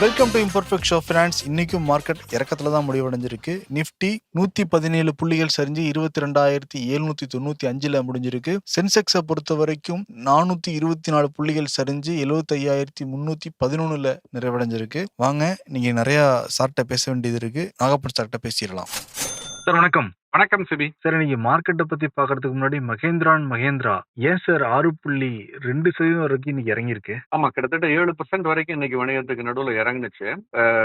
Welcome to imperfect show finance இன்னைக்கும் market இறக்கத்துல தான் முடிவடைஞ்சிருக்கு. நிஃப்டி நூத்தி பதினேழு புள்ளிகள் சரிஞ்சு இருபத்தி ரெண்டாயிரத்தி எழுநூத்தி தொண்ணூத்தி அஞ்சுல முடிஞ்சிருக்கு. சென்செக்ஸை பொறுத்த வரைக்கும் நானூத்தி இருபத்தி நாலு புள்ளிகள் சரிஞ்சு எழுபத்தி ஐயாயிரத்தி முன்னூத்தி பதினொன்னுல நிறைவடைஞ்சிருக்கு. வாங்க நீங்க நிறைய சார்ட்ட பேச வேண்டியது இருக்கு. நாகப்பட் சார்ட்ட பேசிடலாம். சார் வணக்கம். வணக்கம் சிபி. சார் இன்னைக்கு மார்க்கெட்டை பத்தி பாக்குறதுக்கு முன்னாடி மகேந்திரான் மகேந்திரா. ஏன் சார் ஆறு புள்ளி ரெண்டு சதவீதம் வரைக்கும் இன்னைக்கு இறங்கியிருக்கு? ஆமா கிட்டத்தட்ட ஏழு பர்சன்ட் வரைக்கும் இன்னைக்கு வணிகத்துக்கு நடுவில் இறங்குனுச்சு.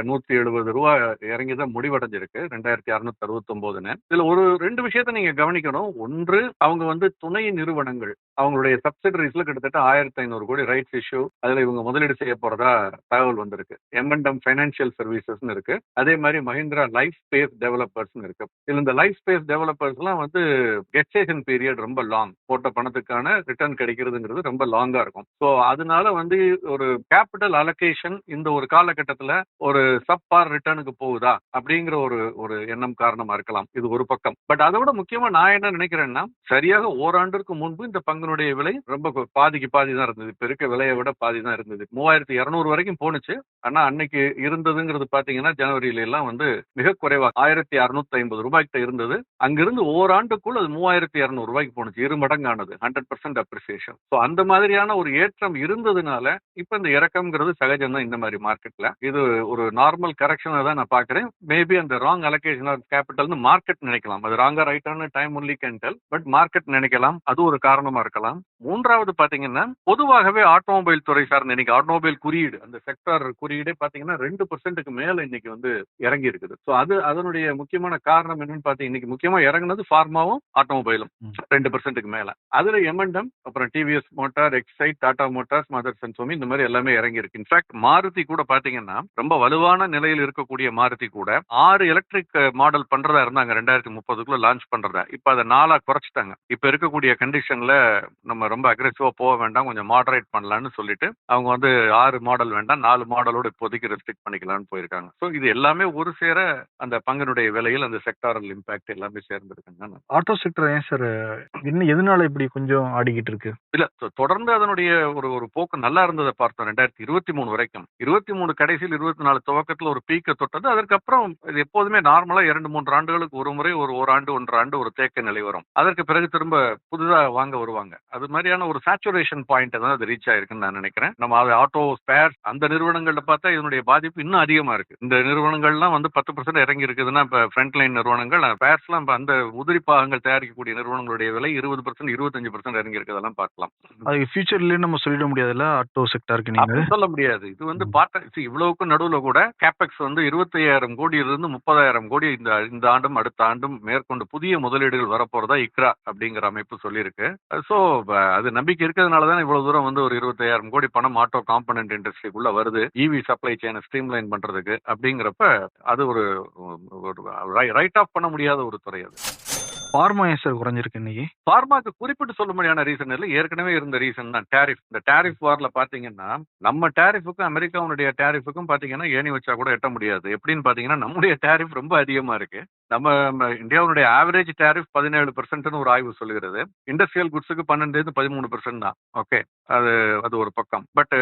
நூத்தி எழுபது ரூபா இறங்கி தான் முடிவடைஞ்சிருக்கு ரெண்டாயிரத்தி அறுநூத்தி அறுபத்தி ஒன்பதுன்னு இதுல ஒரு ரெண்டு விஷயத்த நீங்க கவனிக்கணும். ஒன்று அவங்க வந்து துணை நிறுவனங்கள். அவங்களுடைய சப்சிடரிஸ்ல கிட்டத்தட்ட ஆயிரத்தி ஐநூறு கோடி ரைட்ஸ் இஷ்யூ அதுல இவங்க முதலீடு செய்ய போறதா தகவல் வந்திருக்கு. எம்என்டம் பைனான்சியல் சர்வீசஸ் இருக்கு. அதே மாதிரி மஹிந்திரா லைஃப் ஸ்பேஸ் டெவலப்பர்ஸ் இருக்கு. இதுல இந்த லைஃப் ஸ்பேஸ் டெவலப்பர்ஸ் எல்லாம் வந்து கெஸ்டேஷன் பீரியட் ரொம்ப லாங் போட்ட பணத்துக்கான ரிட்டர்ன் கிடைக்கிறதுங்கிறது ரொம்ப லாங்கா இருக்கும். ஸோ அதனால வந்து ஒரு கேபிட்டல் அலோகேஷன் இந்த ஒரு காலகட்டத்துல ஒரு சப்பார் ரிட்டர்னுக்கு போகுதா அப்படிங்கிற ஒரு ஒரு எண்ணம் காரணமா இருக்கலாம். இது ஒரு பக்கம். பட் அதோட முக்கியமா நான் என்ன நினைக்கிறேன்னா சரியாக ஓராண்டிற்கு முன்பு இந்த பங்கு பங்கினுடைய விலை ரொம்ப பாதிக்கு பாதி தான் இருந்தது. இப்ப இருக்க விலையை விட பாதி தான் இருந்தது. மூவாயிரத்தி இருநூறு வரைக்கும் போனுச்சு ஆனா அன்னைக்கு இருந்ததுங்கிறது பாத்தீங்கன்னா ஜனவரியில எல்லாம் வந்து மிக குறைவா ஆயிரத்தி அறுநூத்தி ஐம்பது ரூபாய்க்கிட்ட இருந்தது. அங்கிருந்து ஓராண்டுக்குள் அது மூவாயிரத்தி இருநூறு ரூபாய்க்கு போனுச்சு இரு மடங்கானது ஹண்ட்ரட் பர்சன்ட் அப்ரிசியேஷன் ஸோ அந்த மாதிரியான ஒரு ஏற்றம் இருந்ததுனால இப்ப இந்த இறக்கம்ங்கிறது சகஜம் தான் இந்த மாதிரி மார்க்கெட்ல இது ஒரு நார்மல் கரெக்ஷனை தான் நான் பாக்குறேன். மேபி அந்த ராங் அலோகேஷன் ஆஃப் கேபிட்டல்னு மார்க்கெட் நினைக்கலாம். அது ராங்கா ரைட்டான time only can tell but market நினைக்கலாம். அது ஒரு காரணமா இருக்கலாம். மூன்றாவது பாத்தீங்கன்னா பொதுவாகவே ஆட்டோமொபைல் துறை சார்ந்த இன்னைக்கு ஆட்டோமொபைல் குறியீடு அந்த செக்டார் குறியீடே பாத்தீங்கன்னா ரெண்டு பர்சன்ட்டுக்கு மேல இன்னைக்கு வந்து இறங்கி இருக்குது ஸோ அது அதனுடைய முக்கியமான காரணம் என்னன்னு பாத்தீங்கன்னா இன்னைக்கு முக்கியமா இறங்குனது ஃபார்மாவும் ஆட்டோமொபைலும். ரெண்டு பர்சன்ட்டுக்கு மேல. அதுல எம்என்டம் அப்புறம் TVS motor Exide Tata Motors Motherson Sumi இந்த மாதிரி எல்லாமே இறங்கி இருக்கு இன்ஃபேக்ட் மாருதி கூட பாத்தீங்கன்னா ரொம்ப வலுவான நிலையில் இருக்கக்கூடிய மாருதி கூட ஆறு எலக்ட்ரிக் மாடல் பண்றதா இருந்தாங்க ரெண்டாயிரத்தி முப்பதுக்குள்ள லான்ச் பண்றதா. இப்ப அதை நாலா குறைச்சிட்டாங்க. இப்ப இருக்கக்கூடிய கண்டிஷன்ல நம்ம ரொம்ப அக்ரெசிவா போக வேண்டாம் கொஞ்சம் மாடரேட் பண்ணலாம்னு சொல்லிட்டு அவங்க வந்து ஆறு மாடல் வேண்டாம் நாலு மாடலோட இப்போதைக்கு ரெஸ்ட்ரிக்ட் பண்ணிக்கலாம்னு போயிருக்காங்க. ஸோ இது எல்லாமே ஒரு சேர அந்த பங்கினுடைய விலையில் அந்த செக்டாரல் இம்பாக்ட் எல்லாமே சேர்ந்துருக்குங்க ஆட்டோ செக்டர் ஏன் சார் என்ன எதனால இப்படி கொஞ்சம் ஆடிக்கிட்டு இருக்கு? இல்ல தொடர்ந்து அதனுடைய ஒரு ஒரு போக்கு நல்லா இருந்ததை பார்த்தோம். ரெண்டாயிரத்தி இருபத்தி மூணு வரைக்கும். இருபத்தி மூணு கடைசியில் இருபத்தி நாலு துவக்கத்துல ஒரு பீக்கை தொட்டது. அதற்கப்புறம் இது எப்போதுமே நார்மலா இரண்டு மூன்று ஆண்டுகளுக்கு ஒரு முறை ஒரு ஓராண்டு ஒன்றரை ஆண்டு ஒரு தேக்க நிலை வரும். அதற்கு பிறகு திரும்ப புதுதா வாங்க வருவாங்க. அது மாதிரியான ஒரு சேச்சுரேஷன் பாயிண்ட் தான் அது ரீச் ஆயிருக்குன்னு நான் நினைக்கிறேன். நம்ம அது ஆட்டோ ஸ்பேர் அந்த நிறுவனங்கள்ல பார்த்தா இதனுடைய பாதிப்பு இன்னும் அதிகமா இருக்கு. இந்த நிறுவனங்கள்லாம் வந்து பத்து பர்சன்ட் இறங்கி இருக்குதுன்னா இப்ப ஃப்ரண்ட் லைன் நிறுவனங்கள் ஸ்பேர்ஸ்லாம் இப்ப அந்த உதிரி பாகங்கள் தயாரிக்கக்கூடிய நிறுவனங்களுடைய விலை இருபது பர்சன்ட் இருபத்தஞ்சு பர்சன்ட் இறங்கி இருக்கதெல்லாம் பார்க்கலாம். அது ஃபியூச்சர்லயே நம்ம சொல்லிட முடியாதுல்ல? ஆட்டோ செக்டாருக்கு நீங்க? சொல்ல முடியாது. இது வந்து. பார்த்த இவ்வளவுக்கும் நடுவுல கூட கேபெக்ஸ் வந்து இருபத்தையாயிரம் கோடியிலிருந்து முப்பதாயிரம் கோடி இந்த இந்த ஆண்டும் அடுத்த ஆண்டும் மேற்கொண்டு புதிய முதலீடுகள் வரப்போறதா இக்ரா அப்படிங்கிற அமைப்பு சொல்லியிருக்கு. ஸோ அது நம்பிக்கை இருக்கிறதுனால தான் இவ்வளவு தூரம் வந்து ஒரு இருபத்தையாயிரம் கோடி பணம் ஆட்டோ காம்பனன்ட் இண்டஸ்ட்ரிக்குள்ள வருது. இவி சப்ளை செயினை ஸ்ட்ரீம்லைன் பண்றதுக்கு அப்படிங்கிறப்ப அது ஒரு ரைட் ஆஃப் பண்ண முடியாத ஒரு துறை அது. ஃபார்மா ஏன் சார் குறைஞ்சிருக்கு இன்னைக்கு? ஃபார்மாக்கு குறிப்பிட்டு சொல்ல முடியாத ரீசன் இல்லை. ஏற்கனவே இருந்த ரீசன் தான். டேரிஃப் இந்த டேரிஃப் வார்ல பாத்தீங்கன்னா நம்ம டேரிஃபுக்கும் அமெரிக்காவுடைய டேரிஃபுக்கும் பாத்தீங்கன்னா ஏணி வச்சா கூட எட்ட முடியாது. எப்படின்னு பாத்தீங்கன்னா நம்முடைய டேரிஃப் ரொம்ப அதிகமா இருக்கு. நம்ம நம்ம இந்தியாவுடைய ஆவரேஜ் டேரிஃப் பதினேழு பர்சன்ட்னு ஒரு ஆய்வு சொல்லுகிறது. இண்டஸ்ட்ரியல் குட்ஸுக்கு பன்னெண்டு பதிமூணு பர்சன்ட் தான். ஓகே அது அது ஒரு பக்கம். பட்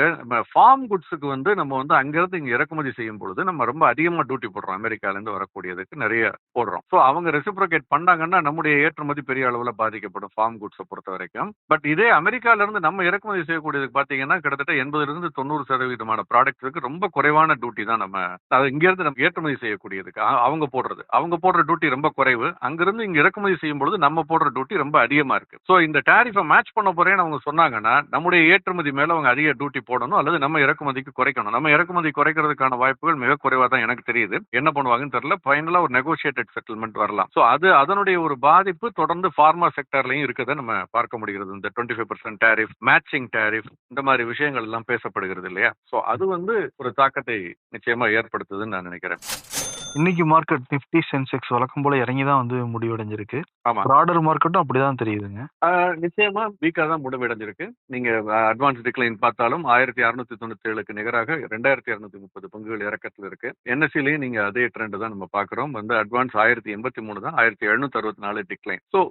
ஃபார்ம் குட்ஸுக்கு வந்து நம்ம வந்து அங்கிருந்து இங்க இறக்குமதி செய்யும் பொழுது நம்ம ரொம்ப அதிகமா டியூட்டி போடுறோம். அமெரிக்கால இருந்து வரக்கூடியதுக்கு நிறைய போடுறோம். ஸோ அவங்க ரெசிப்ரோகேட் பண்ணாங்கன்னா நம்முடைய ஏற்றுமதி பெரிய அளவில் பாதிக்கப்படும் ஃபார்ம் குட்ஸை பொறுத்த வரைக்கும் பட் இதே அமெரிக்கால இருந்து நம்ம இறக்குமதி செய்யக்கூடியதுக்கு பார்த்தீங்கன்னா கிட்டத்தட்ட எண்பதுல இருந்து தொண்ணூறு சதவீதமான ப்ராடக்ட்ஸுக்கு ரொம்ப குறைவான டியூட்டி தான் நம்ம அது இங்கிருந்து நம்ம ஏற்றுமதி செய்யக்கூடியதுக்கு அவங்க போடுறது. அவங்க போடுற டியூட்டி ரொம்ப குறைவு. அங்கிருந்து இங்க இறக்குமதி செய்யும் பொழுது நம்ம போடுற டியூட்டி ரொம்ப அதிகமா இருக்கு. ஸோ இந்த டேரிஃபை மேட்ச் பண்ண போறேன்னு அவங்க சொன்னாங்கன்னா நம்முடைய ஏற்றுமதி மேல அவங்க அதிக டியூட்டி போடணும் அல்லது நம்ம இறக்குமதிக்கு குறைக்கணும். நம்ம இறக்குமதி குறைக்கிறதுக்கான வாய்ப்புகள் மிக குறைவா தான் எனக்கு தெரியுது. என்ன பண்ணுவாங்கன்னு தெரியல. ஃபைனலா ஒரு நெகோசியேட்டட் செட்டில்மெண்ட் வரலாம். ஸோ அது அதனுடைய ஒரு பாதிப்பு தொடர்ந்து ஃபார்மா செக்டர்லையும் இருக்கிறத நம்ம பார்க்க முடிகிறது. இந்த twenty five percent tariff matching tariff இந்த மாதிரி விஷயங்கள் எல்லாம் பேசப்படுகிறது இல்லையா? ஸோ அது வந்து ஒரு தாக்கத்தை நிச்சயமா ஏற்படுத்துதுன்னு நான் நினைக்கிறேன். இன்னைக்கு மார்க்கெட் நிஃப்டி சென்செக்ஸ் வழக்கம் போல இறங்கி தான் வந்து முடிவடைஞ்சிருக்கு. ஆமா. ப்ராடர் மார்க்கெட்டும் அப்படிதான் தெரியுதுங்க. நிச்சயமா வீக்கா தான் முடிவடைஞ்சிருக்கு. நீங்க அட்வான்ஸ் டிக்ளைன் பார்த்தாலும் ஆயிரத்தி அறுநூத்தி தொண்ணூத்தி ஏழுக்கு நிகராக ரெண்டாயிரத்தி இருநூத்தி முப்பது பங்குகள் இறக்கத்துல இருக்கு. என்எஸ்சிலையும் நீங்க அதே ட்ரெண்ட் தான் நம்ம பாக்குறோம் வந்து அட்வான்ஸ் ஆயிரத்தி எண்பத்தி மூணு தான் ஆயிரத்தி எழுநூத்தி அறுபத்தி நாலு decline so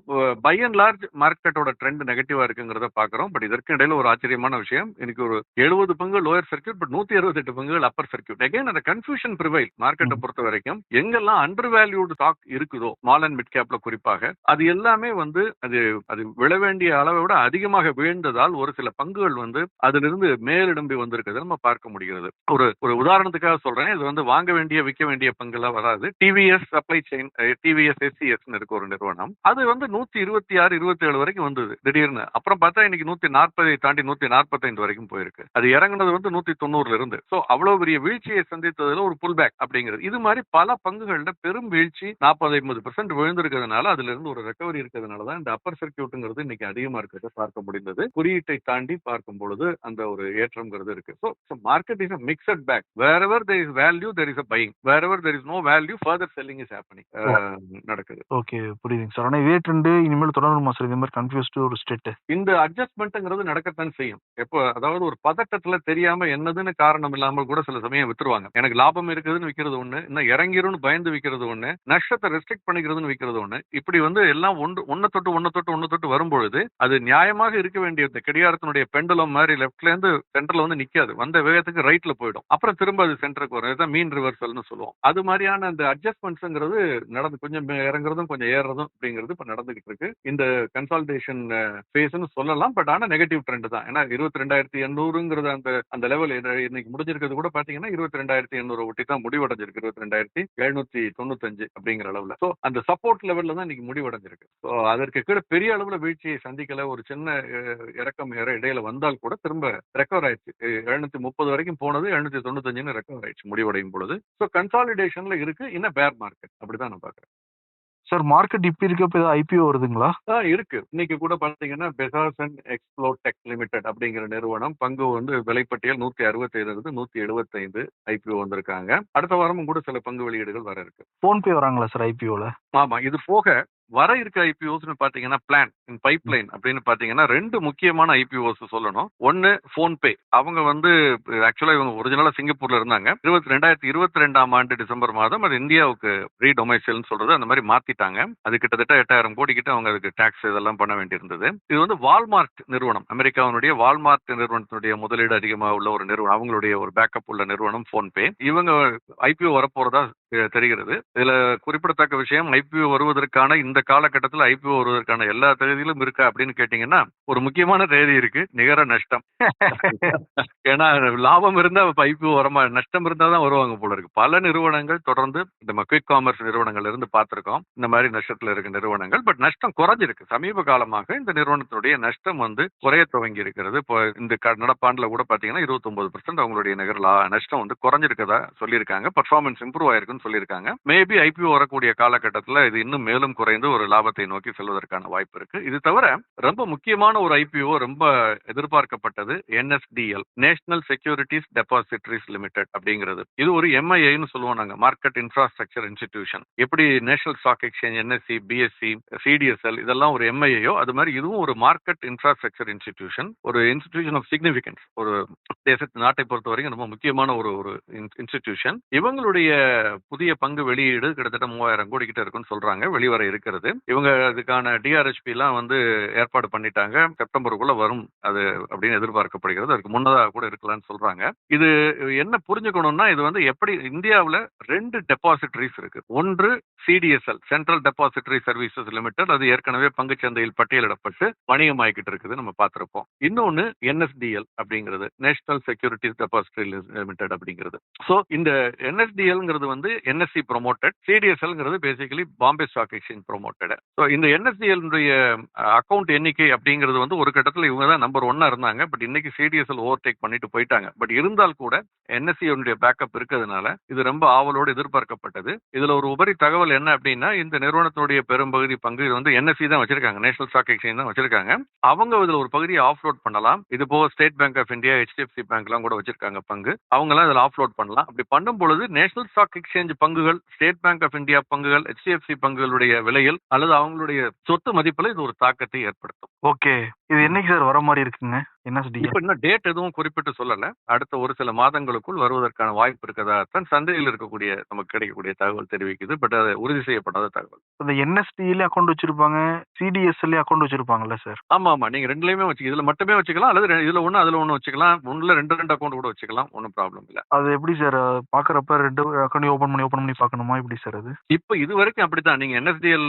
by and large மார்க்கெட்டோட ட்ரெண்ட் நெகட்டிவா இருக்குங்கிறத பாக்குறோம் பட் இதற்கு இடையில ஒரு ஆச்சரியமான விஷயம். இன்னைக்கு ஒரு எழுபது பங்கு லோயர் சர்க்கியூட் பட் நூத்தி அறுபத்தெட்டு பங்குகள் அப்பர் சர்க்கியூட் அகைன் அந்த கன்ஃபியூஷன் ப்ரிவைல் மார்க்கெட்டை. பொறுத்த வரைக்கும் எங்கெல்லாம் அண்டர் வேல்யூடு ஸ்டாக் இருக்குதோ ஸ்மால் அண்ட் மிட் கேப்ல குறிப்பாக அது எல்லாமே வந்து அது அது விழ வேண்டிய அளவை விட அதிகமாக வீழ்ந்ததால் ஒரு சில பங்குகள் வந்து அதிலிருந்து மேலிடம்பி வந்திருக்கிறது நம்ம பார்க்க முடிகிறது. ஒரு ஒரு உதாரணத்துக்காக சொல்றேன். இது வந்து வாங்க வேண்டிய விற்க வேண்டிய பங்குலாம் வராது. TVS supply chain TVS SCS இருக்கு ஒரு நிறுவனம். அது வந்து நூத்தி இருபத்தி ஆறு இருபத்தி ஏழு வரைக்கும் வந்தது திடீர்னு. அப்புறம் பார்த்தா இன்னைக்கு நூத்தி நாற்பதை தாண்டி நூத்தி நாற்பத்தைந்து வரைக்கும் போயிருக்கு. அது இறங்குனது வந்து நூத்தி தொண்ணூறுல இருந்து. சோ அவ்வளவு பெரிய வீழ்ச்சியை சந்தித்ததுல ஒரு புல் பேக் அப்படிங்கிறது. இது மாதிரி பல பங்குகள்ல பெரும் வீழ்ச்சி நாற்பது ஐம்பது பெர்சென்ட் விழுந்திருக்கிறதுனால அதுல இருந்து ஒரு ரெக்கவரி இருக்கிறதுனால தான் இந்த அப்பர் சர்க்கியூட்டுங்கிறது இன்னைக்கு அதிகமா இருக்கிறத பார்க்க முடிந்தது. குறியீட்டை தாண்டி பார்க்கும் பொழுது அந்த ஒரு ஏற்றம்ங்கிறது இருக்கு. So market is a mixed bag wherever there is value there is a buying wherever there is no value further selling is happening நடக்குது. ஓகே புரியுதுங்க சார். ஆனா இதே ட்ரெண்ட் இனிமேல் தொடரணுமா சார்? இதே மாதிரி கன்ஃபியூஸ்டு ஒரு ஸ்டேட் இந்த அட்ஜஸ்ட்மெண்ட்ங்கிறது நடக்கத்தான் செய்யும். எப்போ அதாவது ஒரு பதட்டத்துல தெரியாம என்னதுன்னு காரணம் இல்லாமல் கூட சில சமயம் வித்துருவாங்க. எனக்கு லாபம் இருக்குதுன்னு விக்கிறது ஒண்ணு இன்னும் இறங்கிரும்னு பயந்து விக்கிறது ஒண்ணு நஷ்டத்தை ரெஸ்ட்ரிக்ட் பண்ணிக்கிறதுன்னு விக்கிறது ஒண்ணு. இப்படி வந்து எல்லாம் ஒன்று ஒன்ன தொட்டு ஒன்ன தொட்டு ஒன்ன தொட்டு வரும்பொழுது அது நியாயமாக இருக்க வேண்டிய இந்த கடிகாரத்தினுடைய பெண்டலம் மாதிரி லெஃப்ட்ல இருந்து சென்டர்ல வந்து நிக்காது. வந்த வேகத்துக்கு ரைட்ல போயிடும். அப்புறம் திரும்ப அது சென்டருக்கு வரும். இதுதான் மீன் ரிவர்சல்னு சொல்லுவோம். அது மாதிரியான அந்த அட்ஜஸ்ட்மெண்ட்ஸ்ங்கிறது நடந்து கொஞ்சம் இறங்குறதும் கொஞ்சம் ஏறுறதும் அப்படிங்கிறது இப்ப நடந்துகிட்டு இருக்கு. இந்த கன்சால்டேஷன் ஃபேஸ்னு சொல்லலாம். பட் ஆனா நெகட்டிவ் ட்ரெண்ட் தான். ஏன்னா இருபத்தி ரெண்டாயிரத்தி எண்ணூறுங்கிறது அந்த அந்த லெவல் இன்னைக்கு முடிஞ்சிருக்கிறது கூட பாத்தீங்கன்னா இருபத்தி ரெண்டாயிரத்தி எண்ணூறு ஒட்டி தான் முடிவடைஞ்சிருக்கு. இருபத்தி ரெண்டாயிரத்தி எழுநூத்தி தொண்ணூத்தஞ்சு அப்படிங்கிற அளவுல. சோ அந்த சப்போர்ட் லெவல்ல தான் இன்னைக்கு முடிவடைஞ்சிருக்கு. ஸோ அதற்கு கீழே பெரிய அளவுல வீழ்ச்சியை சந்திக்கல. ஒரு சின்ன இறக்கம் ஏற இடையில வந்தால் கூட திரும்ப ரெக்கவர் ஆயிடுச்சு. எழுநூத்தி முப்பது வரைக்கும் போனது எழுநூத்தி தொண்ணூத்தஞ்சுன்னு ரெக்கவர் ஆயிடுச்சு முடிவடையும் பொழுது. ஸோ கன்சாலிடேஷன்ல இருக்கு. இன்னும் பேர் மார்க்கெட் அப்படிதான் நான் பாக்குறேன் சார் மார்க்கெட் இப்படி இருக்கப்ப ஏதாவது ஐபிஓ வருதுங்களா? ஆ இருக்கு. இன்னைக்கு கூட பாத்தீங்கன்னா பெசாசன் எக்ஸ்ப்ளோ டெக் லிமிடெட் அப்படிங்கிற நிறுவனம் பங்கு வந்து விலைப்பட்டியல் நூத்தி அறுபத்தி இருந்து நூத்தி எழுபத்தைந்து ஐபிஓ வந்திருக்காங்க. அடுத்த வாரமும் கூட சில பங்கு வெளியீடுகள் வர இருக்கு. ஃபோன்பே வராங்களா சார் ஐபிஓல ஆமா இது போக வர இருக்க ஐபிஓஸ்னு பாத்தீங்கன்னா பிளான் இன் பைப்லைன் அப்படின்னு பாத்தீங்கன்னா ரெண்டு முக்கியமான ஐபிஓஸ் சொல்லணும். ஒன்னு போன்பே அவங்க வந்து ஆக்சுவலா இவங்க ஒரிஜினலா சிங்கப்பூர்ல இருந்தாங்க. இருபத்தி ரெண்டாயிரத்தி இருபத்தி ரெண்டாம் ஆண்டு டிசம்பர் மாதம் அது இந்தியாவுக்கு ரீடொமைசல்னு சொல்றது அந்த மாதிரி மாத்திட்டாங்க. அது கிட்டத்தட்ட எட்டாயிரம் கோடி கிட்ட அவங்க அதுக்கு டாக்ஸ் இதெல்லாம் பண்ண வேண்டியிருந்தது. இது வந்து வால்மார்ட் நிறுவனம். அமெரிக்காவினுடைய வால்மார்ட் நிறுவனத்தினுடைய முதலீடு அதிகமாக உள்ள ஒரு நிறுவனம். அவங்களுடைய ஒரு பேக்கப் உள்ள நிறுவனம் போன்பே இவங்க ஐபிஓ வரப்போறதா தெரிகிறது. இதுல குறிப்பிடத்தக்க விஷயம் ஐபிஓ வருவதற்கான இந்த காலகட்டத்தில் ஐபிஓ வருவதற்கான எல்லா தேதியிலும் இருக்கா அப்படின்னு கேட்டீங்கன்னா ஒரு முக்கியமான தேதி இருக்கு நிகர நஷ்டம். ஏன்னா லாபம் இருந்தா ஐபிஓ வரமா நஷ்டம் இருந்தா தான் வருவாங்க போல இருக்கு. பல நிறுவனங்கள் தொடர்ந்து இந்த குவிக் காமர்ஸ் நிறுவனங்கள்ல இருந்து பார்த்திருக்கோம். இந்த மாதிரி நஷ்டத்துல இருக்க நிறுவனங்கள் பட் நஷ்டம் குறைஞ்சிருக்கு. சமீப காலமாக இந்த நிறுவனத்தினுடைய நஷ்டம் வந்து குறைய துவங்கி இருக்கிறது. இப்போ இந்த நடப்பாண்டுல கூட பாத்தீங்கன்னா 29% அவங்களுடைய நிகர நஷ்டம் வந்து குறைஞ்சிருக்கதா சொல்லியிருக்காங்க. பர்ஃபார்மன்ஸ் இம்ப்ரூவ் ஆயிருக்குன்னு சொல்லியிருக்காங்க. மேபி ஐபிஓ வரக்கூடிய காலகட்டத்தில் இது இன்னும் மேலும் குறைந்து ஒரு லாபத்தை நோக்கி செல்வதற்கான வாய்ப்பு இருக்கு. இது தவிர ரொம்ப முக்கியமான ஒரு ஐபிஓ ரொம்ப எதிர்பார்க்கப்பட்டது NSDL National Securities Depositories Limited அப்படிங்கிறது. இது ஒரு எம்ஐஐன்னு சொல்லுவோம் நாங்க மார்க்கெட் இன்ஃப்ராஸ்ட்ரக்சர் இன்ஸ்டிடியூஷன் எப்படி National Stock Exchange NSE BSE CDSL இதெல்லாம் ஒரு எம்ஐஐயோ அது மாதிரி இதுவும் ஒரு மார்க்கெட் இன்ஃப்ராஸ்ட்ரக்சர் இன்ஸ்டிடியூஷன் ஒரு இன்ஸ்டிடியூஷன் ஆஃப் சிக்னிபிகன்ஸ் ஒரு தேசத்து நாட்டை பொறுத்த வரைக்கும் ரொம்ப முக்கியமான ஒரு ஒரு இன்ஸ்டிடியூஷன் இவங்களுடைய புதிய பங்கு வெளியீடு கிட்டத்தட்ட மூவாயிரம் கோடி கிட்ட இருக்குன்னு சொல்றாங்க. வெளிவர இருக்கிறது. இவங்க அதுக்கான டிஆர்எஸ்பி எல்லாம் வந்து ஏற்பாடு பண்ணிட்டாங்க. செப்டம்பருக்குள்ள வரும் அது அப்படின்னு எதிர்பார்க்கப்படுகிறது. அதுக்கு முன்னதாக கூட இருக்கலாம்னு சொல்றாங்க. இது என்ன புரிஞ்சுக்கணும்னா இது வந்து எப்படி இந்தியாவில் ரெண்டு டெபாசிட்ரிஸ் இருக்கு. ஒன்று CDSL Central Depository Services Limited அது ஏற்கனவே பங்குச் சந்தையில் பட்டியலிடப்பட்டு வணிகமாக்கிட்டு இருக்குது நம்ம பார்த்திருப்போம். இன்னொன்னு என்எஸ்டிஎல் அப்படிங்கிறது நேஷனல் செக்யூரிட்டிஸ் டெபாசிட்டரி லிமிடெட் அப்படிங்கிறது. ஸோ இந்த என்எஸ்டிஎல்ங்கிறது வந்து NSE promoted சிடிஎஸ்எல்ங்கிறது basically Bombay Stock Exchange promoted so இந்த என்எஸ்சிஎல்னுடைய அக்கௌண்ட் எண்ணிக்கை அப்படிங்கிறது வந்து ஒரு கட்டத்தில் இவங்க தான் நம்பர் ஒன்னாக இருந்தாங்க. பட் இன்னைக்கு சிடிஎஸ்எல் ஓவர் டேக் பண்ணிட்டு போயிட்டாங்க. பட் இருந்தால் கூட என்எஸ்சி பேக்கப் இருக்கிறதுனால இது ரொம்ப ஆவலோடு எதிர்பார்க்கப்பட்டது. இதுல ஒரு உபரி தகவல் என்ன அப்படின்னா இந்த நிறுவனத்தினுடைய பெரும்பகுதி பங்கு இது வந்து என்எஸ்சி தான் வச்சிருக்காங்க. நேஷனல் ஸ்டாக் எக்ஸ்சேஞ்ச் தான் வச்சிருக்காங்க. அவங்க இதுல ஒரு பகுதியை ஆஃப்லோட் பண்ணலாம். இது போக State Bank of India HDFC பேங்க்லாம் கூட வச்சிருக்காங்க பங்கு. அவங்க எல்லாம் இதுல ஆஃப்லோட் பண்ணலாம். அப்படி பண்ணும் பொழுது நேஷனல் ஸ்டாக் எக்ஸ்சேஞ்ச் எக்ஸ்சேஞ்ச் பங்குகள் ஸ்டேட் பேங்க் ஆஃப் இந்தியா பங்குகள் ஹெச்டிஎஃப்சி பங்குகளுடைய விலையில் அல்லது அவங்களுடைய சொத்து மதிப்பில் இது ஒரு தாக்கத்தை ஏற்படுத்தும். ஓகே இது என்னைக்கு சார் வர மாதிரி இருக்குங்க? என்எஸ்டி இப்ப இன்னும் டேட் எதுவும் குறிப்பிட்டு சொல்லல. அடுத்த ஒரு சில மாதங்களுக்குள் வருவதற்கான வாய்ப்பு இருக்கதா தான் சந்தையில் இருக்கக்கூடிய நமக்கு கிடைக்கக்கூடிய தகவல் தெரிவிக்குது. பட் அது உறுதி செய்யப்படாத தகவல். இந்த என்எஸ்டில அக்கௌண்ட் வச்சிருப்பாங்க சிடிஎஸ்ல அக்கௌண்ட் வச்சிருப்பாங்கல்ல சார் ஆமா ஆமா நீங்க ரெண்டுலயுமே வச்சு இதுல மட்டுமே வச்சுக்கலாம் அல்லது இதுல ஒண்ணு அதுல ஒண்ணு வச்சுக்கலாம். ஒண்ணுல ரெண்டு ரெண்டு அக்கௌண்ட் கூட வச்சுக்கலாம். ஒன்றும் ப்ராப்ளம் இல்ல. அது எப்படி சார் பாக்குறப்ப ரெண்டு அக்கௌண்ட் ஓபன் பண்ணி ஓபன் பண்ணி பார்க்கணுமா எப்படி சார் அது? இப்ப இது வரைக்கும் அப்படித்தான். நீங்க என்எஸ்டிஎல்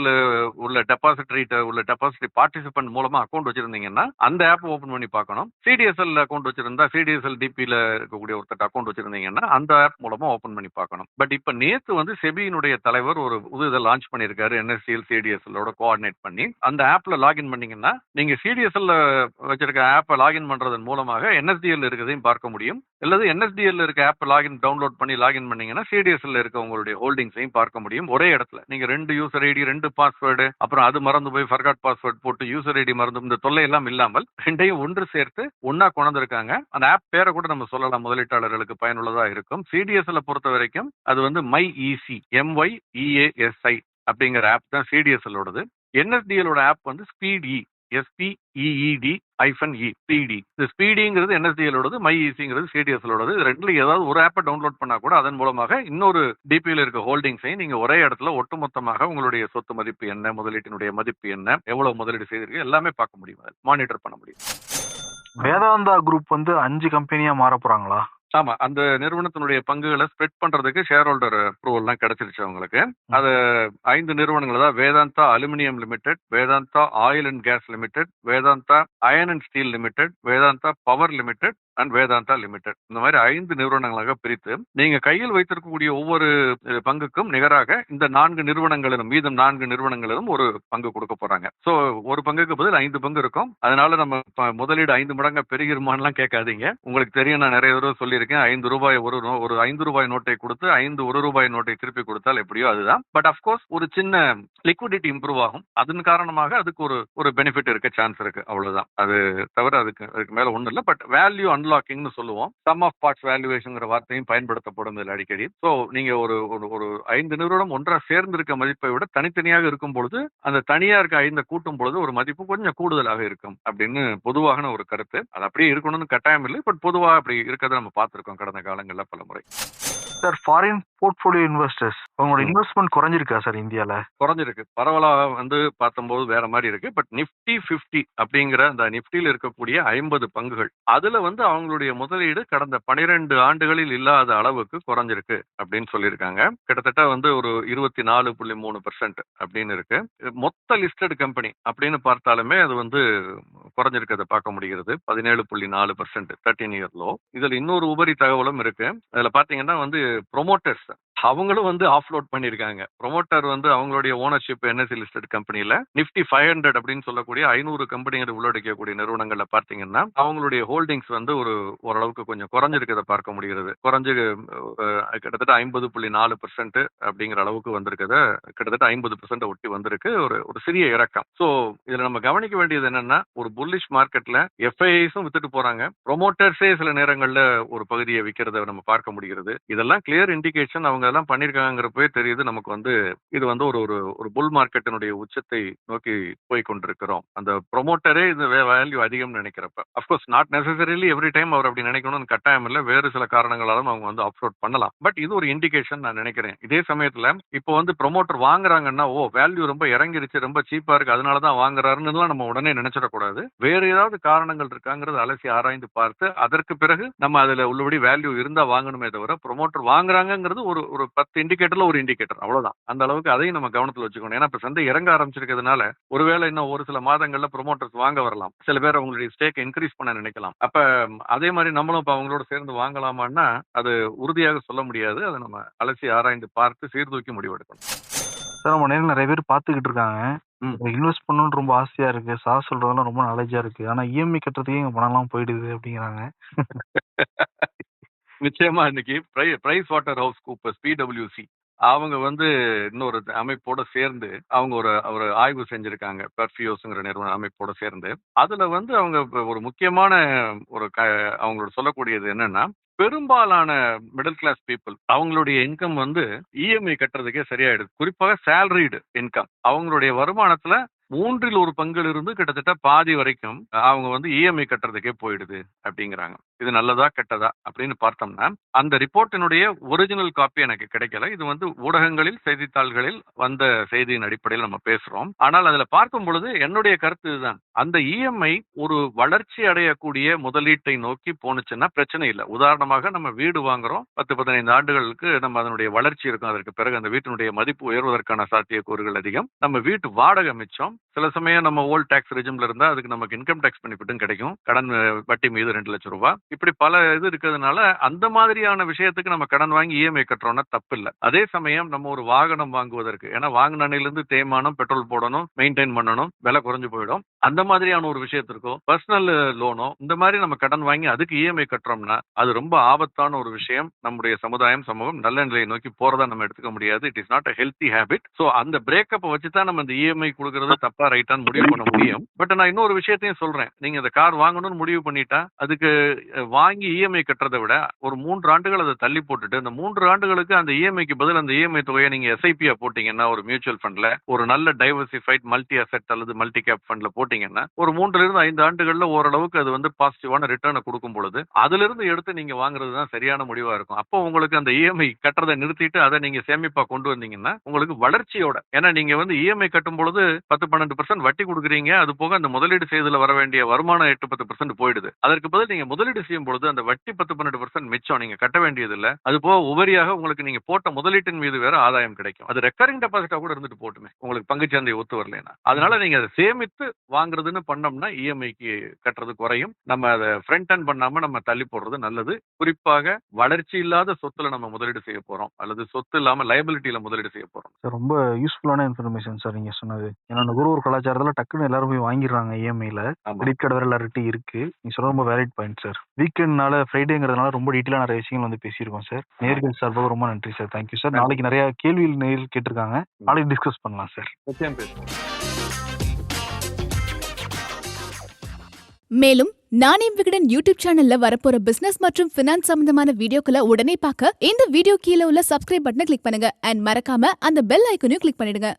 உள்ள டெபாசிட்டரி உள்ள டெபாசிட்டரி பார்ட்டிசிபென்ட் மூலமா அக்கௌண்ட் வச்சிருந்தீங்கன்னா அந்த ஆப் ஓபன் பண்ணி பார்க்கணும் சிடிஎஸ்எல் அக்கௌண்ட் வச்சிருந்தா சிடிஎஸ்எல் டிபியில இருக்கக்கூடிய ஒருத்தர் அக்கௌண்ட் வச்சிருந்தீங்கன்னா அந்த ஆப் மூலமா ஓபன் பண்ணி பார்க்கணும். பட் இப்ப நேத்து வந்து செபியினுடைய தலைவர் ஒரு புது இதை லான்ச் பண்ணிருக்காரு என்எஸ்சிஎல் சிடிஎஸ்எல்லோட கோஆர்டினேட் பண்ணி அந்த ஆப்ல லாகின் பண்ணீங்கன்னா நீங்க சிடிஎஸ்எல் வச்சிருக்க ஆப்பை லாகின் பண்றதன் மூலமாக என்எஸ்டிஎல் இருக்கிறதையும் பார்க்க முடியும். அல்லது என்எஸ்டிஎல் இருக்க ஆப் லாகின் டவுன்லோட் பண்ணி லாகின் பண்ணீங்கன்னா சிடிஎஸ்எல் இருக்க உங்களுடைய ஹோல்டிங்ஸையும் பார்க்க முடியும். ஒரே இடத்துல. நீங்க ரெண்டு யூசர் ஐடி ரெண்டு பாஸ்வேர்டு அப்புறம் அது மறந்து போய் ஃபர்காட் பாஸ்வேர்ட் போட்டு யூசர் ஐடி மறந்து இந்த தொல்லை எல்லாம் இல்லாமல் ரெண்டையும் ஒன்று சேர்த்து ஒன்னா கொண்டிருக்காங்க அந்த ஆப் பேரை கூட நம்ம சொல்லலாம். முதலீட்டாளர்களுக்கு பயனுள்ளதா இருக்கும். சிடிஎஸ்ல பொறுத்த வரைக்கும் அது வந்து மை இசி எம்ஒய் இஏஎஸ்ஐ அப்படிங்கிற ஆப் தான் சிடிஎஸ்எல்லோடது என்எஸ்டிஎலோட ஆப் வந்து ஸ்பீடி எஸ்பிஇஇடி ஐஃபன் இ ஸ்பீடி இந்த ஸ்பீடிங்கிறது என்எஸ்டிஎலோடது மை இசிங்கிறது சிடிஎஸ்எலோடது ரெண்டுல ஏதாவது ஒரு ஆப்பை டவுன்லோட் பண்ணா கூட அதன் மூலமாக இன்னொரு டிபியில் இருக்க ஹோல்டிங்ஸையும் நீங்க ஒரே இடத்துல ஒட்டுமொத்தமாக உங்களுடைய சொத்து மதிப்பு என்ன முதலீட்டினுடைய மதிப்பு என்ன எவ்வளவு முதலீடு செய்திருக்கு எல்லாமே பார்க்க முடியும். மானிட்டர் பண்ண முடியும். வேதாந்தா குரூப் வந்து அஞ்சு கம்பெனியா மாற போறாங்களா? ஆமா அந்த நிறுவனத்தினுடைய பங்குகளை ஸ்ப்ரெட் பண்றதுக்கு ஷேர் ஹோல்டர் அப்ரூவல்லாம் கிடைச்சிருச்சு அவங்களுக்கு. அது ஐந்து நிறுவனங்கள் தான். Vedanta aluminium limited Vedanta oil and gas limited Vedanta iron and steel limited Vedanta power limited and Vedanta limited இந்த மாதிரி ஐந்து நிறுவனங்களாக பிரித்து நீங்க கையில் வைத்திருக்கக்கூடிய ஒவ்வொரு பங்குக்கும் நிகராக இந்த நான்கு நிறுவனங்களிலும் மீதம் நான்கு நிறுவனங்களிலும் ஒரு பங்கு கொடுக்க போறாங்க. சோ ஒரு பங்குக்கு பதில் ஐந்து பங்கு இருக்கும். அதனால நம்ம முதலீடு ஐந்து மடங்கா பெருகிருமான்லாம் கேட்காதீங்க. உங்களுக்கு தெரியும் நான் நிறைய தடவை சொல்லியிருக்கேன் ஐந்து ரூபாய் ஒரு நோ- ஒரு ஐந்து ரூபாய் நோட்டை கொடுத்து ஐந்து ஒரு ரூபாய் நோட்டை திருப்பி கொடுத்தால் எப்படியோ அதுதான். பட் அஃப்கோர்ஸ் ஒரு சின்ன லிக்விடிட்டி இம்ப்ரூவ் ஆகும். அதன் காரணமாக அதுக்கு ஒரு ஒரு பெனிஃபிட் இருக்க சான்ஸ் இருக்கு. அவ்வளவுதான். அது தவிர அதுக்கு அதுக்கு மேல ஒன்றும் இல்லை. பட் வேல்யூ அன்லாக்கிங்னு சொல்லுவோம். சம் ஆஃப் பார்ட்ஸ் வேல்யூவேஷன்ங்கிற வார்த்தையும் பயன்படுத்தப்படும் இதில் அடிக்கடி. ஸோ நீங்க ஒரு ஒரு ஒரு ஐந்து நிறுவனம் ஒன்றா சேர்ந்திருக்க மதிப்பை விட தனித்தனியாக இருக்கும் பொழுது அந்த தனியா இருக்க ஐந்த கூட்டும் பொழுது ஒரு மதிப்பு கொஞ்சம் கூடுதலாக இருக்கும் அப்படின்னு பொதுவான ஒரு கருத்து. அது அப்படியே இருக்கணும்னு கட்டாயம் இல்லை. பட் பொதுவாக அப்படி இருக்கிறத நம்ம பார்த்துருக்கோம் கடந்த காலங்களில் பல முறை சார் ஃபாரின் போர்ட்ஃபோலியோ இன்வெஸ்டர்ஸ் அவங்களோட ம். இன்வெஸ்ட்மெண்ட் குறைஞ்சிருக்கா சார் இந்தியால? குறைஞ்சிருக்கு. பரவலா வந்து பார்த்தம்போது வேற மாதிரி இருக்கு. பட் நிஃப்டி 50 அப்படிங்கிற அந்த நிஃப்டியில் இருக்கக்கூடிய ஐம்பது பங்குகள் அதுல வந்து அவங்களுடைய முதலீடு கடந்த பனிரெண்டு ஆண்டுகளில் இல்லாத அளவுக்கு குறைஞ்சிருக்கு அப்படின்னு சொல்லியிருக்காங்க. கிட்டத்தட்ட வந்து ஒரு இருபத்தி நாலு புள்ளி மூணு பெர்சென்ட் அப்படின்னு இருக்கு. மொத்த லிஸ்டட் கம்பெனி அப்படின்னு பார்த்தாலுமே அது வந்து குறைஞ்சிருக்கிறத பார்க்க முடிகிறது. பதினேழு புள்ளி நாலு பர்சன்ட் தேர்ட்டின் இயர் லோ இதுல இன்னொரு உபரி தகவலும் இருக்கு. அதுல பாத்தீங்கன்னா வந்து ப்ரொமோட்டர்ஸ் அவங்களும் வந்து ஆஃப்லோட் பண்ணியிருக்காங்க ப்ரொமோட்டர் வந்து அவங்களுடைய ஓனர்ஷிப் என்எஸ்சி லிஸ்டட் கம்பெனியில் நிஃப்டி ஃபைவ் ஹண்ட்ரட் அப்படின்னு சொல்லக்கூடிய ஐநூறு கம்பெனிகள் உள்ளடக்கக்கூடிய நிறுவனங்களில் பார்த்தீங்கன்னா அவங்களுடைய ஹோல்டிங்ஸ் வந்து ஒரு ஓரளவுக்கு கொஞ்சம் குறைஞ்சிருக்கிறத பார்க்க முடிகிறது. குறைஞ்சு கிட்டத்தட்ட ஐம்பது புள்ளி நாலு பர்சன்ட் அப்படிங்கிற அளவுக்கு வந்திருக்கிறத கிட்டத்தட்ட ஐம்பது பர்சன்ட் ஒட்டி வந்திருக்கு. ஒரு ஒரு சிறிய இறக்கம். ஸோ இதில் நம்ம கவனிக்க வேண்டியது என்னன்னா ஒரு புல்லிஷ் மார்க்கெட்ல எஃப்ஐஸும் வித்துட்டு போறாங்க. ப்ரொமோட்டர்ஸே சில நேரங்களில் ஒரு பகுதியை விற்கிறத நம்ம பார்க்க முடிகிறது. இதெல்லாம் கிளியர் இண்டிகேஷன் அவங்க என்னெல்லாம் பண்ணியிருக்காங்கிறப்பவே தெரியுது. நமக்கு வந்து இது வந்து ஒரு ஒரு ஒரு புல் மார்க்கெட்டினுடைய உச்சத்தை நோக்கி போய் கொண்டிருக்கிறோம். அந்த ப்ரொமோட்டரே இந்த வேல்யூ அதிகம்னு நினைக்கிறப்ப. Of course not necessarily every time அவர் அப்படி நினைக்கணும்னு கட்டாயம் இல்லை. வேறு சில காரணங்களாலும் அவங்க வந்து அப்லோட் பண்ணலாம். பட் இது ஒரு இண்டிகேஷன் நான் நினைக்கிறேன். இதே சமயத்தில் இப்போ வந்து ப்ரொமோட்டர் வாங்குறாங்கன்னா ஓ வேல்யூ ரொம்ப இறங்கிருச்சு ரொம்ப சீப்பா இருக்கு அதனால தான் வாங்குறாருன்னு நம்ம உடனே நினைச்சிடக்கூடாது வேறு ஏதாவது காரணங்கள் இருக்காங்கிறது அலசி ஆராய்ந்து பார்த்து அதற்கு பிறகு நம்ம அதில் உள்ளபடி வேல்யூ இருந்தால் வாங்கணுமே தவிர ப்ரொமோட்டர் வாங்குறாங்கங்கிறது ஒரு ஒரு பத்து இண்டிகேட்டர்ல ஒரு இண்டிகேட்டர் அவ்வளவுதான். அந்த அளவுக்கு அதையும் நம்ம கவனத்துல வச்சுக்கணும். ஏன்னா இப்ப சந்தை இறங்க ஆரம்பிச்சிருக்கிறதுனால ஒருவேளை இன்னும் ஒரு சில மாதங்கள்ல ப்ரொமோட்டர்ஸ் வாங்க வரலாம். சில பேர் அவங்களுடைய ஸ்டேக் இன்க்ரீஸ் பண்ண நினைக்கலாம். அப்ப அதே மாதிரி நம்மளும் இப்ப அவங்களோட சேர்ந்து வாங்கலாமான்னா அது உறுதியாக சொல்ல முடியாது. அதை நம்ம அலசி ஆராய்ந்து பார்த்து சீர்தூக்கி முடிவெடுக்கணும். சார் நம்ம நேரில் நிறைய பேர் பார்த்துக்கிட்டு இருக்காங்க. இன்வெஸ்ட் பண்ணணும்னு ரொம்ப ஆசையா இருக்கு. சார் சொல்றதெல்லாம் ரொம்ப நாலேஜா இருக்கு. ஆனா இஎம்ஐ கட்டுறதுக்கே எங்க பணம்லாம் போயிடுது அப்படிங்கிறாங்க. நிச்சயமா இன்னைக்கு பிரைஸ் வாட்டர் ஹவுஸ் கூப்பர்ஸ் பிடபிள்யூசி அவங்க வந்து இன்னொரு அமைப்போட சேர்ந்து அவங்க ஒரு ஒரு ஆய்வு செஞ்சிருக்காங்க பெர்ஃபியூஸ்ங்கிற நிறுவன அமைப்போட சேர்ந்து. அதுல வந்து அவங்க ஒரு முக்கியமான ஒரு க அவங்களோட சொல்லக்கூடியது என்னன்னா பெரும்பாலான மிடில் கிளாஸ் பீப்புள் அவங்களுடைய இன்கம் வந்து இஎம்ஐ கட்டுறதுக்கே சரியாயிடுது. குறிப்பாக சேலரிடு இன்கம் அவங்களுடைய வருமானத்துல மூன்றில் ஒரு பங்கில் இருந்து கிட்டத்தட்ட பாதி வரைக்கும் அவங்க வந்து இஎம்ஐ கட்டுறதுக்கே போயிடுது அப்படிங்கிறாங்க. இது நல்லதா கெட்டதா அப்படின்னு பார்த்தோம்னா அந்த ரிப்போர்ட்டினுடைய ஒரிஜினல் காப்பி எனக்கு கிடைக்கல. இது வந்து ஊடகங்களில் செய்தித்தாள்களில் வந்த செய்தியின் அடிப்படையில் நம்ம பேசுறோம். ஆனால் அதுல பார்க்கும் பொழுது என்னுடைய கருத்து இதுதான். அந்த இஎம்ஐ ஒரு வளர்ச்சி அடையக்கூடிய முதலீட்டை நோக்கி போனுச்சுன்னா பிரச்சனை இல்லை. உதாரணமாக நம்ம வீடு வாங்குறோம். பத்து பதினைந்து ஆண்டுகளுக்கு நம்ம அதனுடைய வளர்ச்சி இருக்கும். அதற்கு பிறகு அந்த வீட்டினுடைய மதிப்பு உயர்வதற்கான சாத்தியக்கூறுகள் அதிகம். நம்ம வீட்டு வாடகை மிச்சம். சில சமயம் நம்ம ஓல்ட் டேக்ஸ் ரெஜிம்ல இருந்தா அதுக்கு நமக்கு இன்கம் டேக்ஸ் பெனிஃபிட்டும் கிடைக்கும். கடன் வட்டி மீது ரெண்டு லட்சம் ரூபாய் இப்படி பல இது இருக்கிறதுனால அந்த மாதிரியான விஷயத்துக்கு நம்ம கடன் வாங்கி இஎம்ஐ கட்டுறோம்னா தப்பு இல்லை அதே சமயம் நம்ம ஒரு வாகனம் வாங்குவதற்கு ஏன்னா வாங்கின அன்னையிலிருந்து தேய்மானம் பெட்ரோல் போடணும் மெயின்டைன் பண்ணணும் விலை குறைஞ்சு போயிடும். அந்த மாதிரியான ஒரு விஷயத்திற்கோ பர்சனல் லோனோ இந்த மாதிரி நம்ம கடன் வாங்கி அதுக்கு இஎம்ஐ கட்டுறோம்னா அது ரொம்ப ஆபத்தான ஒரு விஷயம். நம்முடைய சமுதாயம் சமூகம் நல்ல நிலையை நோக்கி போறதா நம்ம எடுத்துக்க முடியாது. It is not a healthy habit so அந்த பிரேக்கப்பை வச்சு தான் நம்ம இந்த இஎம்ஐ கொடுக்கறது தப்பா ரைட்டான்னு முடிவு பண்ண முடியும். பட் நான் இன்னொரு விஷயத்தையும் சொல்றேன். நீங்க இந்த கார் வாங்கணும்னு முடிவு பண்ணிட்டா அதுக்கு வாங்கி இஎம்ஐ கட்டுறதை விட ஒரு மூன்று ஆண்டுகள் அதை தள்ளி போட்டுட்டு அந்த மூன்று ஆண்டுகளுக்கு அந்த இஎம்ஐக்கு பதில் அந்த இஎம்ஐ தொகையை நீங்க எஸ்ஐபியா போட்டீங்கன்னா ஒரு மியூச்சுவல் ஃபண்ட்ல ஒரு நல்ல டைவர்சிஃபைட் மல்டி அசெட் அல்லது மல்டி கேப் ஃபண்ட்ல போட்டீங்கன்னா ஒரு மூன்றுல இருந்து ஐந்து ஆண்டுகள்ல ஓரளவுக்கு அது வந்து பாசிட்டிவான ரிட்டர்னை கொடுக்கும் பொழுது அதுல இருந்து எடுத்து நீங்க வாங்குறது தான் சரியான முடிவா இருக்கும். அப்போ உங்களுக்கு அந்த இஎம்ஐ கட்டுறதை நிறுத்திட்டு அதை நீங்க சேமிப்பா கொண்டு வந்தீங்கன்னா உங்களுக்கு வளர்ச்சியோட ஏன்னா நீங்க வந்து இஎம்ஐ கட்டும் பொழுது பத்து பன்னெண்டு பர்சன்ட் வட்டி கொடுக்குறீங்க அது போக அந்த முதலீடு செய்ததுல வர வேண்டிய வருமானம் எட்டு பத்து பர்சன்ட் போயிடுது. அதற்கு பதில் நீங்க முதலீடு செய்யும் பொழுது அந்த வட்டி பத்து பன்னெண்டு பர்சன்ட் மிச்சம். நீங்க கட்ட வேண்டியது இல்ல அது போக உபரியாக உங்களுக்கு நீங்க போட்ட முதலீட்டின் மீது வேற ஆதாயம் கிடைக்கும். அது ரெக்கரிங் டெபாசிட்டா கூட இருந்துட்டு போட்டுமே. உங்களுக்கு பங்குச்சந்தை ஒத்து வரலைன்னா. அதனால நீங்க அதை சேமித்து வாங்குறதுன்னு பண்ணோம்னா இஎம்ஐக்கு கட்டுறது குறையும். நம்ம அதை ஃப்ரண்ட் அண்ட் பண்ணாம நம்ம தள்ளி போடுறது நல்லது. குறிப்பாக வளர்ச்சி இல்லாத சொத்துல நம்ம முதலீடு செய்ய போறோம். அல்லது சொத்து இல்லாம லைபிலிட்டியில முதலீடு செய்ய போறோம். சார் ரொம்ப யூஸ்ஃபுல்லான இன்ஃபர்மேஷன் சார் நீங்க சொன்னது. இந்த குரு ஒரு கலாச்சாரத்துல டக்குன்னு எல்லாரும் போய் வாங்கிடுறாங்க இஎம்ஐல கிரெடிட் கார்டு வேற எல்லார்கிட்டையும் இருக்கு. நீங்க சொல்ல ரொம்ப வேலிட் பாயிண்ட் சார் வீக்கெண்ட்னால ஃப்ரைடேங்கிறதுனால ரொம்ப டீட்டெயிலாக நிறைய விஷயங்கள் வந்து பேசியிருக்கோம் சார் நேர்கள் சார்பாக ரொம்ப நன்றி சார் தேங்க்யூ சார். நாளைக்கு நிறைய கேள்விகள் நேரில் கேட்டிருக்காங்க. நாளைக்கு டிஸ்கஸ் பண்ணலாம் சார் நிச்சயம் பேசுவோம். மேலும் நானே விகடன் யூடியூப் சேனல்ல வரப்போற பிசினஸ் மற்றும் பினான்ஸ் சம்பந்தமான வீடியோக்களை உடனே பார்க்க இந்த வீடியோ கீழே உள்ள சப்ஸ்கிரைப் பட்டனை கிளிக் பண்ணுங்க. அண்ட் மறக்காம அந்த பெல் ஐக்கனையும் கிளிக் பண்ணிடுங்க.